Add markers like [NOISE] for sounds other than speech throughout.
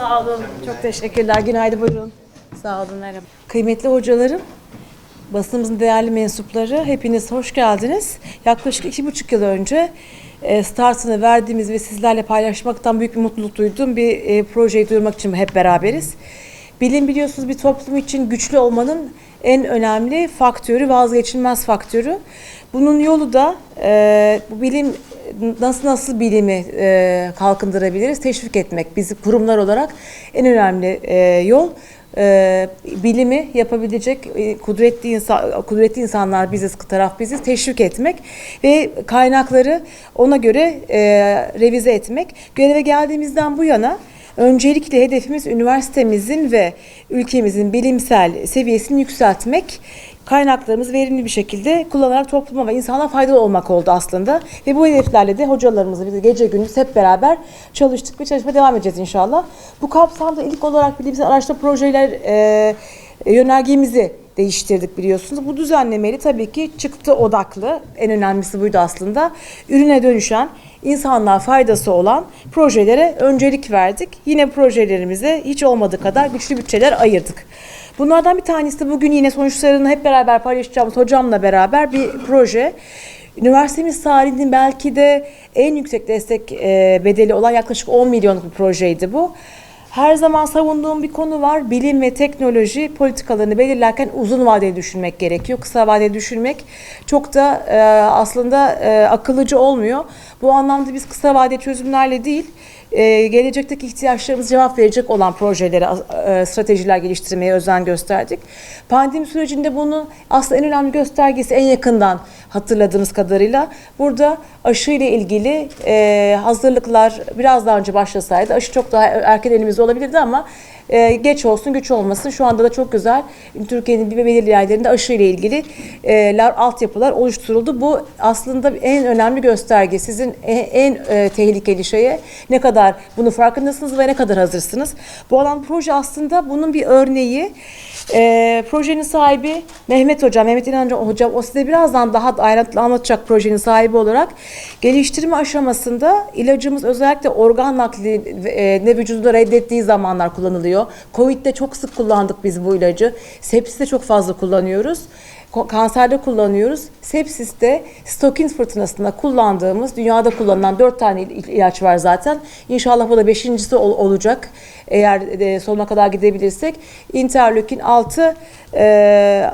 Sağ olun. Çok teşekkürler. Günaydın buyurun. Sağ olun. Merhaba. Kıymetli hocalarım, basınımızın değerli mensupları hepiniz hoş geldiniz. Yaklaşık iki buçuk yıl önce e, startını verdiğimiz ve sizlerle paylaşmaktan büyük bir mutluluk duyduğum bir e, projeyi duyurmak için hep beraberiz. Bilim biliyorsunuz bir toplum için güçlü olmanın en önemli faktörü, vazgeçilmez faktörü. Bunun yolu da e, bu bilim nasıl nasıl bilimi e, kalkındırabiliriz? Teşvik etmek. Biz kurumlar olarak en önemli e, yol e, bilimi yapabilecek e, kudretli insan kudretli insanlar biziz, taraf biziz teşvik etmek ve kaynakları ona göre e, revize etmek. Göreve geldiğimizden bu yana Öncelikle hedefimiz üniversitemizin ve ülkemizin bilimsel seviyesini yükseltmek. Kaynaklarımızı verimli bir şekilde kullanarak topluma ve insana faydalı olmak oldu aslında. Ve bu hedeflerle de hocalarımızla biz gece gündüz hep beraber çalıştık ve çalışmaya devam edeceğiz inşallah. Bu kapsamda ilk olarak bilimsel araştırma projeler e, yönergemizi değiştirdik biliyorsunuz. Bu düzenlemeyle tabii ki çıktı odaklı, en önemlisi buydu aslında. Ürüne dönüşen, insanlığa faydası olan projelere öncelik verdik. Yine projelerimize hiç olmadığı kadar güçlü bütçeler ayırdık. Bunlardan bir tanesi bugün yine sonuçlarını hep beraber paylaşacağımız hocamla beraber bir proje. Üniversitemiz tarihinin belki de en yüksek destek e, bedeli olan yaklaşık 10 milyonluk bir projeydi bu. Her zaman savunduğum bir konu var. Bilim ve teknoloji politikalarını belirlerken uzun vadeli düşünmek gerekiyor. Kısa vadeli düşünmek çok da e, aslında e, akıllıcı olmuyor. Bu anlamda biz kısa vadeli çözümlerle değil, e, gelecekteki ihtiyaçlarımıza cevap verecek olan projelere, stratejiler geliştirmeye özen gösterdik. Pandemi sürecinde bunun aslında en önemli göstergesi en yakından hatırladığımız kadarıyla burada aşı ile ilgili e, hazırlıklar biraz daha önce başlasaydı aşı çok daha erken elimizde olabilirdi ama e, geç olsun güç olmasın şu anda da çok güzel Türkiye'nin bir belirli yerlerinde aşı ile ilgili e, lar, altyapılar oluşturuldu. Bu aslında en önemli gösterge. Sizin en, en e, tehlikeli şeye ne kadar bunu farkındasınız ve ne kadar hazırsınız. Bu alan proje aslında bunun bir örneği. E, projenin sahibi Mehmet Hocam, Mehmet İnancı Hocam o size birazdan daha ayrıntılı anlatacak projenin sahibi olarak geliştirme aşamasında ilacımız özellikle organ nakli e, ne vücuda reddettiği zamanlar kullanılıyor. Covid'de çok sık kullandık biz bu ilacı. Sepsiste çok fazla kullanıyoruz. Kanserde kullanıyoruz. Sepsiste stokin fırtınasında kullandığımız, dünyada kullanılan dört tane il- ilaç var zaten. İnşallah bu da beşincisi ol- olacak. Eğer e, sonuna kadar gidebilirsek. Interleukin 6 e,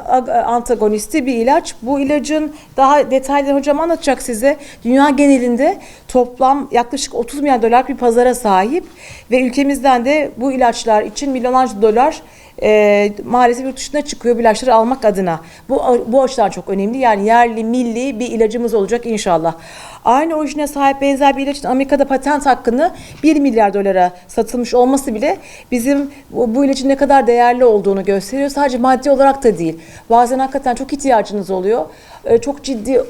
ag- antagonisti bir ilaç. Bu ilacın daha detaylı hocam anlatacak size. Dünya genelinde toplam yaklaşık 30 milyar dolar bir pazara sahip ve ülkemizden de bu ilaçlar için milyonlarca dolar e, maalesef yurt dışına çıkıyor bu ilaçları almak adına. Bu, bu açıdan çok önemli. Yani yerli, milli bir ilacımız olacak inşallah. Aynı orijine sahip benzer bir ilacın Amerika'da patent hakkını 1 milyar dolara satılmış olması bile bizim bu, bu ilacın ne kadar değerli olduğunu gösteriyor. Sadece maddi olarak da değil. Bazen hakikaten çok ihtiyacınız oluyor. E, çok ciddi e,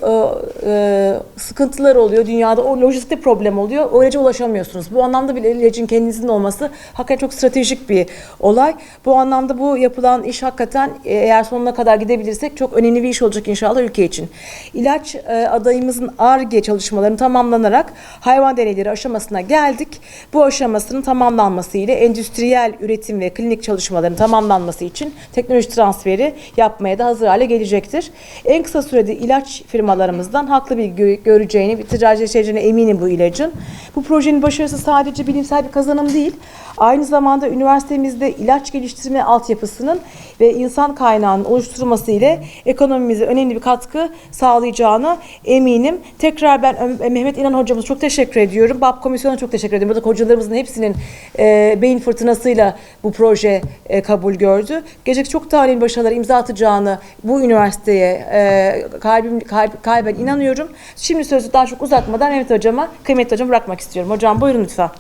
e, sıkıntılar oluyor dünyada. O lojistikte problem oluyor. O ilaca ulaşamıyorsunuz. Bu anlamda bir ilacın kendinizin olması hakikaten çok stratejik bir olay. Bu anlamda bu yapılan iş hakikaten eğer sonuna kadar gidebilirsek çok önemli bir iş olacak inşallah ülke için. İlaç adayımızın ARGE çalışmalarını tamamlanarak hayvan deneyleri aşamasına geldik. Bu aşamasının tamamlanması ile endüstriyel üretim ve klinik çalışmaların tamamlanması için teknoloji transferi yapmaya da hazır hale gelecektir. En kısa sürede ilaç firmalarımızdan haklı bir gö- göreceğini, bir ticaretleşeceğine eminim bu ilacın. Bu projenin başarısı sadece bilimsel bir kazanım değil, aynı zamanda üniversitemizde ilaç geliştirme altyapısının ve insan kaynağının oluşturulması ile ekonomimize önemli bir katkı sağlayacağına eminim. Tekrar ben Mehmet İnan hocamıza çok teşekkür ediyorum. BAP komisyonuna çok teşekkür ediyorum. Burada hocalarımızın hepsinin e, beyin fırtınasıyla bu proje e, kabul gördü. Gelecek çok daha önemli başarılar imza atacağını bu üniversiteye e, kalbim kalp, kalben inanıyorum. Şimdi sözü daha çok uzatmadan Mehmet hocama, kıymetli hocam bırakmak istiyorum. Hocam buyurun lütfen.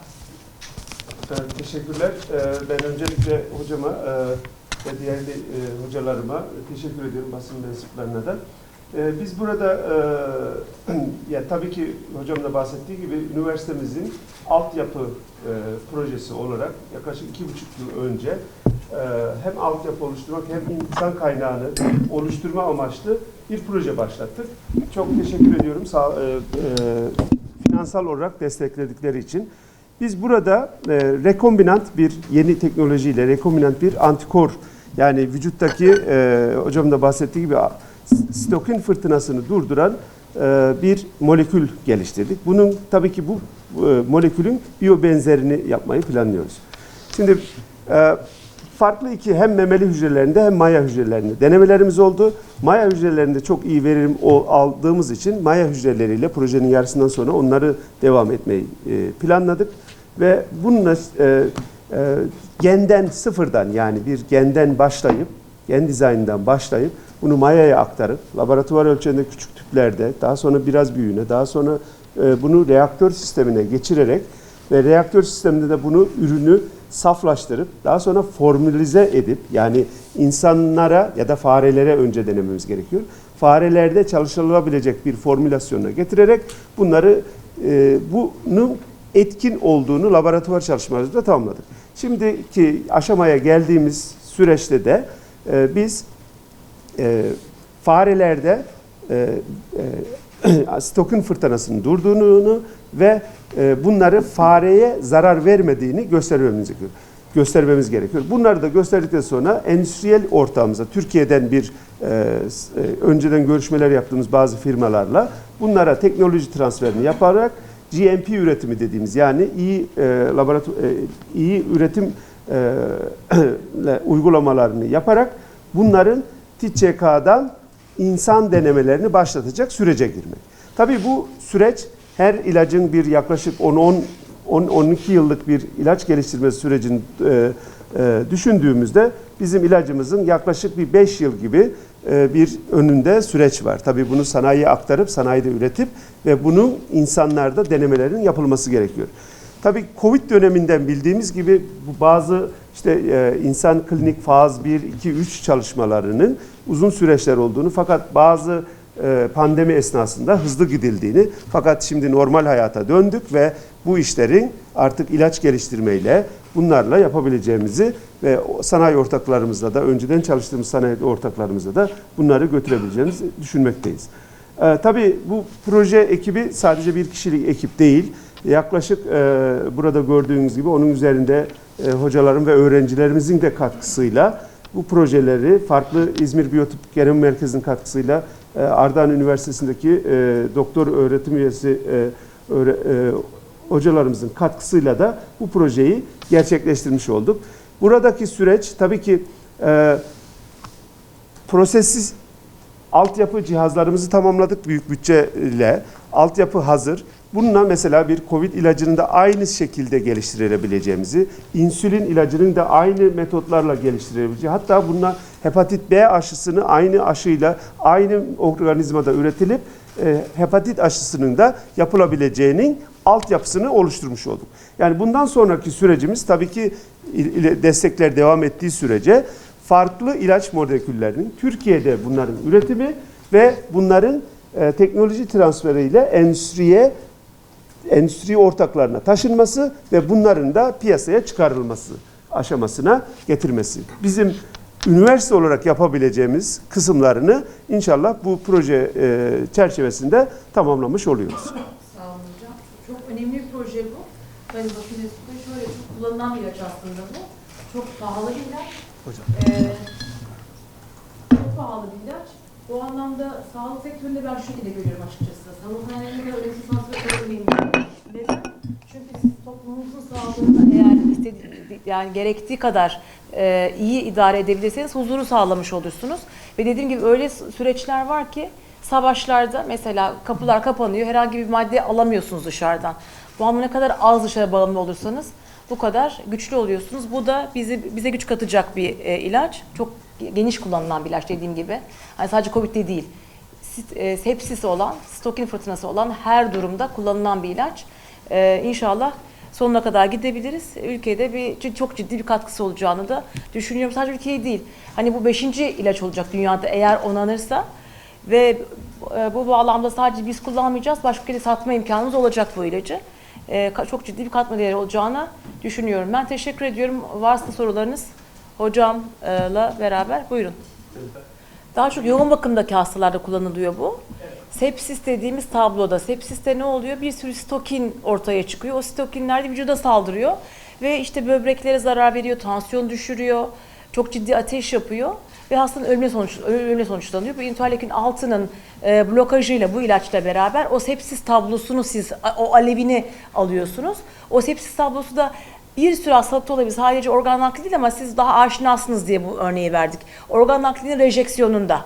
Evet, teşekkürler. Ee, Ben öncelikle hocama e, ve diğerli e, hocalarıma teşekkür ediyorum basın mensuplarına da. Ee, Biz burada e, [CLEARS THROAT] ya tabii ki hocam da bahsettiği gibi üniversitemizin altyapı projesi olarak yaklaşık iki buçuk yıl önce hem altyapı oluşturmak hem insan kaynağını oluşturma amaçlı bir proje başlattık. Çok teşekkür ediyorum sağ, e, e, finansal olarak destekledikleri için. Biz burada e, rekombinant bir yeni teknolojiyle rekombinant bir antikor yani vücuttaki e, hocam da bahsettiği gibi stokin fırtınasını durduran e, bir molekül geliştirdik. Bunun tabii ki bu e, molekülün biyobenzerini yapmayı planlıyoruz. Şimdi e, farklı iki hem memeli hücrelerinde hem maya hücrelerinde denemelerimiz oldu. Maya hücrelerinde çok iyi verim aldığımız için maya hücreleriyle projenin yarısından sonra onları devam etmeyi e, planladık ve bununla e, e, genden sıfırdan yani bir genden başlayıp gen dizaynından başlayıp bunu mayaya aktarıp laboratuvar ölçeğinde küçük tüplerde daha sonra biraz büyüğüne daha sonra e, bunu reaktör sistemine geçirerek ve reaktör sisteminde de bunu ürünü saflaştırıp daha sonra formülize edip yani insanlara ya da farelere önce denememiz gerekiyor. Farelerde çalışılabilecek bir formülasyona getirerek bunları e, bunun etkin olduğunu laboratuvar çalışmalarımızda tamamladık. Şimdiki aşamaya geldiğimiz süreçte de e, biz e, farelerde e, e, [CLEARS THROAT] stokun fırtınasının durduğunu ve e, bunları fareye zarar vermediğini göstermemiz gerekiyor. Göstermemiz gerekiyor. Bunları da gösterdikten sonra endüstriyel ortağımıza, Türkiye'den bir e, e, önceden görüşmeler yaptığımız bazı firmalarla bunlara teknoloji transferini yaparak GMP üretimi dediğimiz yani iyi e, laboratuvar e, iyi üretim e, [CLEARS THROAT] uygulamalarını yaparak bunların TÇK'dan insan denemelerini başlatacak sürece girmek. Tabii bu süreç her ilacın bir yaklaşık 10-10 10-12 yıllık bir ilaç geliştirme sürecini e, e, düşündüğümüzde bizim ilacımızın yaklaşık bir 5 yıl gibi e, bir önünde süreç var. Tabii bunu sanayiye aktarıp sanayide üretip ve bunun insanlarda denemelerin yapılması gerekiyor. Tabii Covid döneminden bildiğimiz gibi bazı işte e, insan klinik faz 1, 2, 3 çalışmalarının uzun süreçler olduğunu fakat bazı pandemi esnasında hızlı gidildiğini fakat şimdi normal hayata döndük ve bu işlerin artık ilaç geliştirmeyle bunlarla yapabileceğimizi ve sanayi ortaklarımızla da önceden çalıştığımız sanayi ortaklarımızla da bunları götürebileceğimizi düşünmekteyiz. Ee, tabii bu proje ekibi sadece bir kişilik ekip değil. Yaklaşık e, burada gördüğünüz gibi onun üzerinde e, hocaların ve öğrencilerimizin de katkısıyla bu projeleri farklı İzmir Biyotip Genom Merkezi'nin katkısıyla e, Ardahan Üniversitesi'ndeki e, doktor öğretim üyesi e, hocalarımızın katkısıyla da bu projeyi gerçekleştirmiş olduk. Buradaki süreç tabii ki prosessiz altyapı cihazlarımızı tamamladık büyük bütçeyle. Altyapı hazır. Bununla mesela bir Covid ilacının da aynı şekilde geliştirilebileceğimizi, insülin ilacının da aynı metotlarla geliştirilebileceği, hatta bununla hepatit B aşısını aynı aşıyla aynı organizmada üretilip e, hepatit aşısının da yapılabileceğinin altyapısını oluşturmuş olduk. Yani bundan sonraki sürecimiz tabii ki destekler devam ettiği sürece farklı ilaç moleküllerinin Türkiye'de bunların üretimi ve bunların e, teknoloji transferiyle endüstriye endüstri ortaklarına taşınması ve bunların da piyasaya çıkarılması aşamasına getirmesi. Bizim üniversite olarak yapabileceğimiz kısımlarını inşallah bu proje e, çerçevesinde tamamlamış oluyoruz. Sağ olun hocam. Çok önemli bir proje bu. Sayın Bakın şöyle çok kullanılan bir ilaç aslında bu. Çok pahalı bir ilaç. Hocam. Ee, çok pahalı bir ilaç. Bu anlamda sağlık sektöründe ben şu şekilde görüyorum açıkçası. Sağlıkhanelerinde de ölümsüz transfer örneğin Neden? Çünkü siz toplumumuzun sağlığını eğer istediği, yani gerektiği kadar e, iyi idare edebilirseniz huzuru sağlamış olursunuz. Ve dediğim gibi öyle süreçler var ki savaşlarda mesela kapılar kapanıyor, herhangi bir madde alamıyorsunuz dışarıdan. Bu anlamda ne kadar az dışarı bağımlı olursanız bu kadar güçlü oluyorsunuz. Bu da bizi bize güç katacak bir e, ilaç. Çok geniş kullanılan bir ilaç dediğim gibi. Hani sadece Covid'de değil. E, sepsisi olan, stokin fırtınası olan her durumda kullanılan bir ilaç. E, inşallah sonuna kadar gidebiliriz. Ülkede bir çok ciddi bir katkısı olacağını da düşünüyorum. Sadece ülkeye değil. Hani bu beşinci ilaç olacak dünyada eğer onanırsa ve e, bu bağlamda sadece biz kullanmayacağız. Başka ülkede satma imkanımız olacak bu ilacı. E, ka- çok ciddi bir katma değeri olacağını düşünüyorum. Ben teşekkür ediyorum. Varsa sorularınız hocamla beraber buyurun. Daha çok yoğun bakımdaki hastalarda kullanılıyor bu. Sepsis dediğimiz tabloda sepsiste ne oluyor? Bir sürü stokin ortaya çıkıyor. O stokinler de vücuda saldırıyor ve işte böbreklere zarar veriyor, tansiyon düşürüyor, çok ciddi ateş yapıyor ve hastanın ölümüne, sonuç, ölümüne sonuçlanıyor. Bu interleukin 6'nın e, blokajıyla bu ilaçla beraber o sepsis tablosunu siz o alevini alıyorsunuz. O sepsis tablosu da bir sürü hastalıkta olabilir. Sadece organ nakli değil ama siz daha aşinasınız diye bu örneği verdik. Organ naklinin rejectionunda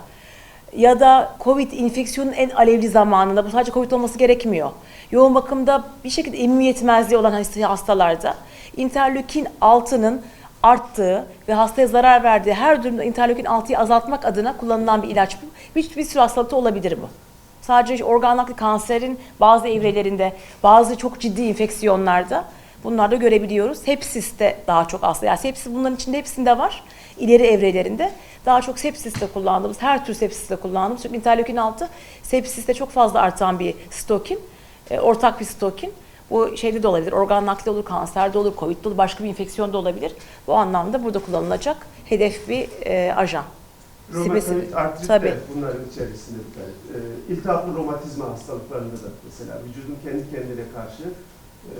ya da Covid infeksiyonun en alevli zamanında bu sadece Covid olması gerekmiyor. Yoğun bakımda bir şekilde immün yetmezliği olan hasta- hastalarda interleukin 6'nın arttığı ve hastaya zarar verdiği her durumda interleukin 6'yı azaltmak adına kullanılan bir ilaç bu. Bir, bir sürü hastalıkta olabilir bu. Sadece organ nakli kanserin bazı evrelerinde, bazı çok ciddi infeksiyonlarda bunları da görebiliyoruz. Sepsiste daha çok aslında. Yani sepsis bunların içinde hepsinde var. İleri evrelerinde. Daha çok sepsiste kullandığımız, her tür sepsiste kullandığımız. Çünkü interleukin 6 sepsiste çok fazla artan bir stokin. e, ortak bir stokin. Bu şeyde de olabilir. Organ nakli olur, kanserde olur, covid olur, başka bir infeksiyon da olabilir. Bu anlamda burada kullanılacak hedef bir e, ajan. Romatoid artrit Tabii. de bunların içerisinde bir tane. İltihaplı romatizma hastalıklarında da mesela vücudun kendi kendine karşı e,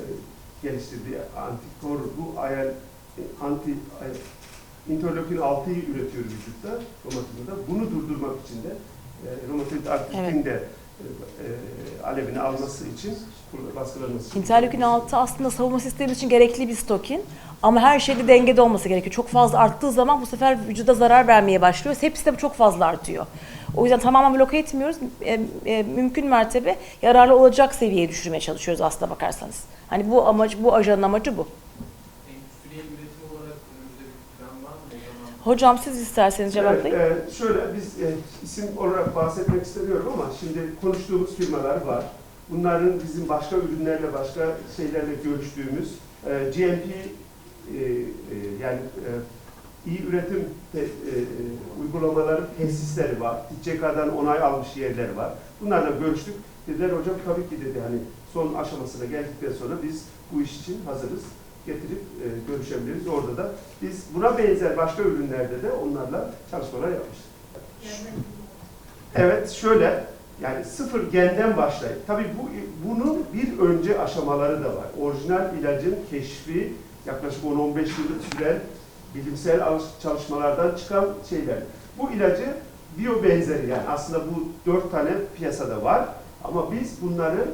geliştirdiği antikor bu ayel anti interleukin 6'yı üretiyor vücutta romatizmada. Bunu durdurmak için de e, romatoid artritin Evet. de e, e, alevini alması için baskılanması için. İnterleukin 6 aslında savunma sistemi için gerekli bir stokin. Ama her şeyde dengede olması gerekiyor. Çok fazla arttığı zaman bu sefer vücuda zarar vermeye başlıyor. Hepsi de çok fazla artıyor. O yüzden tamamen bloke etmiyoruz. E, e, mümkün mertebe yararlı olacak seviyeye düşürmeye çalışıyoruz aslında bakarsanız. Hani bu amacı, bu ajanın amacı bu. Hocam siz isterseniz cevaplayın. Evet, e, şöyle biz e, isim olarak bahsetmek istemiyorum ama şimdi konuştuğumuz firmalar var. Bunların bizim başka ürünlerle, başka şeylerle görüştüğümüz e, GMP e, e, yani e, iyi üretim te, e, e, uygulamaları tesisleri var. TCK'dan onay almış yerler var. Bunlarla görüştük. Dediler hocam tabii ki dedi hani son aşamasına geldikten sonra biz bu iş için hazırız. Getirip e, görüşebiliriz. Orada da biz buna benzer başka ürünlerde de onlarla çalışmalar yapmıştık. Evet şöyle yani sıfır genden başlayıp tabii bu bunun bir önce aşamaları da var. Orijinal ilacın keşfi yaklaşık 10-15 yıllık süren bilimsel çalışmalardan çıkan şeyler. Bu ilacı biyo benzeri yani aslında bu dört tane piyasada var ama biz bunları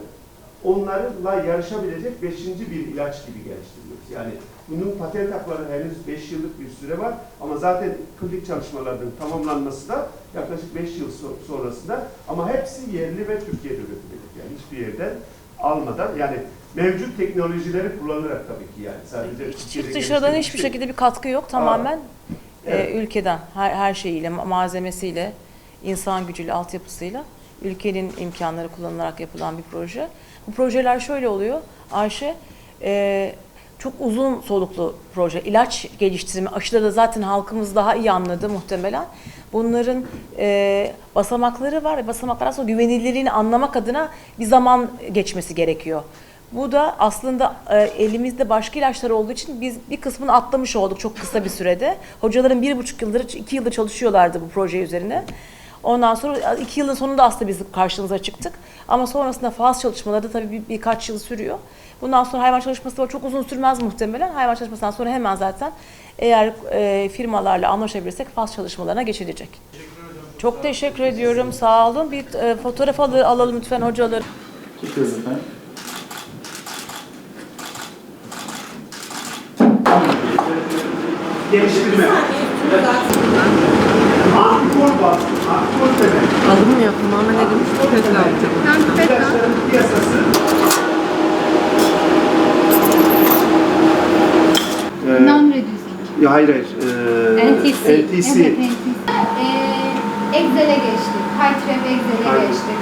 onlarla yarışabilecek beşinci bir ilaç gibi geliştiriyoruz. Yani bunun patent hakları henüz 5 yıllık bir süre var ama zaten klinik çalışmaların tamamlanması da yaklaşık 5 yıl so- sonrasında ama hepsi yerli ve Türkiye'de üretilecek. Yani hiçbir yerden almadan yani mevcut teknolojileri kullanarak tabii ki yani sadece Türkiye'de dışarıdan hiçbir değil. şekilde bir katkı yok. Tamamen Evet. e, ülkeden, her, her şeyiyle, ma- malzemesiyle, insan gücüyle, altyapısıyla ülkenin imkanları kullanılarak yapılan bir proje. Bu projeler şöyle oluyor Ayşe, e, çok uzun soluklu proje. İlaç geliştirme, aşıda da zaten halkımız daha iyi anladı muhtemelen. Bunların e, basamakları var basamaklar sonra güvenilirliğini anlamak adına bir zaman geçmesi gerekiyor. Bu da aslında e, elimizde başka ilaçlar olduğu için biz bir kısmını atlamış olduk çok kısa bir sürede. Hocaların bir buçuk yıldır, iki yıldır çalışıyorlardı bu proje üzerine. Ondan sonra iki yılın sonunda aslında biz karşınıza çıktık. Ama sonrasında faz çalışmaları da tabii bir, birkaç yıl sürüyor. Bundan sonra hayvan çalışması var. Çok uzun sürmez muhtemelen. Hayvan çalışmasından sonra hemen zaten eğer e, firmalarla anlaşabilirsek faz çalışmalarına geçilecek. Çok teşekkür ediyorum. Sağ olun. Bir e, fotoğraf al- alalım lütfen hocalar. Çekiyoruz efendim. Geliştirme. Antikor var. Antikor demek. Alım yapım ama ne demiş? Alacağım. İlaçların piyasası Ee, Non-reducing. ya hayır hayır. Ee, NTC. NTC. Evet, NTC. Ee, Excel'e geçtik. Hytrep Excel'e Aynen. geçtik.